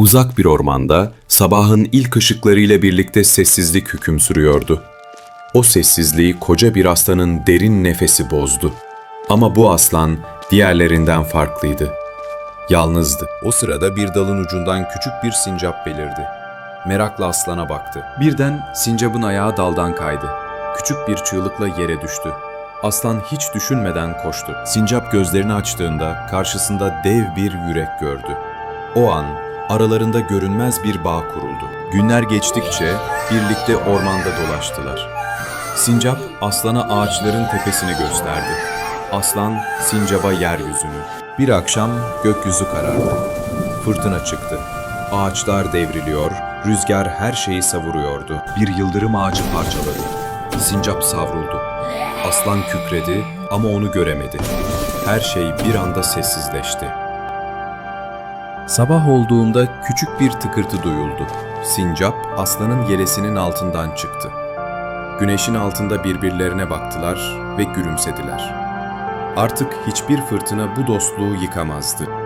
Uzak bir ormanda sabahın ilk ışıklarıyla birlikte sessizlik hüküm sürüyordu. O sessizliği koca bir aslanın derin nefesi bozdu. Ama bu aslan diğerlerinden farklıydı. Yalnızdı. O sırada bir dalın ucundan küçük bir sincap belirdi. Merakla aslana baktı. Birden sincapın ayağı daldan kaydı. Küçük bir çığlıkla yere düştü. Aslan hiç düşünmeden koştu. Sincap gözlerini açtığında karşısında dev bir yürek gördü. O an aralarında görünmez bir bağ kuruldu. Günler geçtikçe birlikte ormanda dolaştılar. Sincap aslana ağaçların tepesini gösterdi. Aslan sincaba yeryüzünü. Bir akşam gökyüzü karardı. Fırtına çıktı. Ağaçlar devriliyor, rüzgar her şeyi savuruyordu. Bir yıldırım ağacı parçaladı. Sincap savruldu. Aslan kükredi ama onu göremedi. Her şey bir anda sessizleşti. Sabah olduğunda küçük bir tıkırtı duyuldu. Sincap aslanın yelesinin altından çıktı. Güneşin altında birbirlerine baktılar ve gülümsediler. Artık hiçbir fırtına bu dostluğu yıkamazdı.